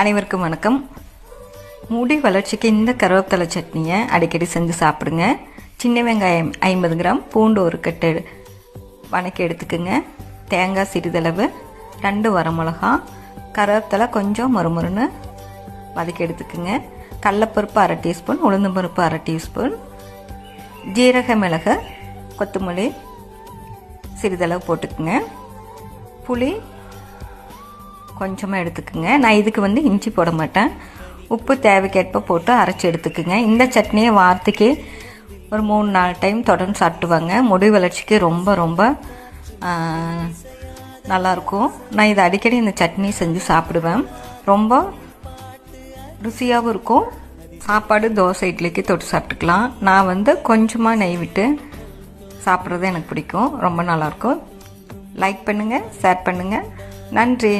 அனைவருக்கும் வணக்கம். முடி வளர்ச்சிக்கு இந்த கருவேப்பிலை சட்னியை அடிக்கடி செஞ்சு சாப்பிடுங்க. சின்ன வெங்காயம் ஐம்பது கிராம் பூண்டு ஒரு கட்டு வணக்கி எடுத்துக்குங்க. தேங்காய் சிறிதளவு ரெண்டு வரமிளகா கருவேப்பிலை கொஞ்சம் மறுமருன்னு வதக்கி எடுத்துக்குங்க. கடலப்பருப்பு அரை டீஸ்பூன் உளுந்தம்பருப்பு அரை டீஸ்பூன் ஜீரக மிளகு கொத்தமல்லி சிறிதளவு போட்டுக்குங்க. புளி கொஞ்சமாக எடுத்துக்குங்க. நான் இதுக்கு வந்து இஞ்சி போட மாட்டேன். உப்பு தேவைக்கேற்ப போட்டு அரைச்சி எடுத்துக்குங்க. இந்த சட்னியை வாரத்துக்கு ஒரு மூணு நாலு டைம் தொடர்ந்து சாப்பிட்டுவாங்க. முடி வளர்ச்சிக்கு ரொம்ப ரொம்ப நல்லாயிருக்கும். நான் இதை அடிக்கடி இந்த சட்னி செஞ்சு சாப்பிடுவேன். ரொம்ப ருசியாகவும் இருக்கும். சாப்பாடு தோசை இட்லிக்கு தொட்டு சாப்பிட்டுக்கலாம். நான் வந்து கொஞ்சமாக நெய் விட்டு சாப்பிட்றது எனக்கு பிடிக்கும். ரொம்ப நல்லாயிருக்கும். லைக் பண்ணுங்கள் ஷேர் பண்ணுங்கள் நன்றி.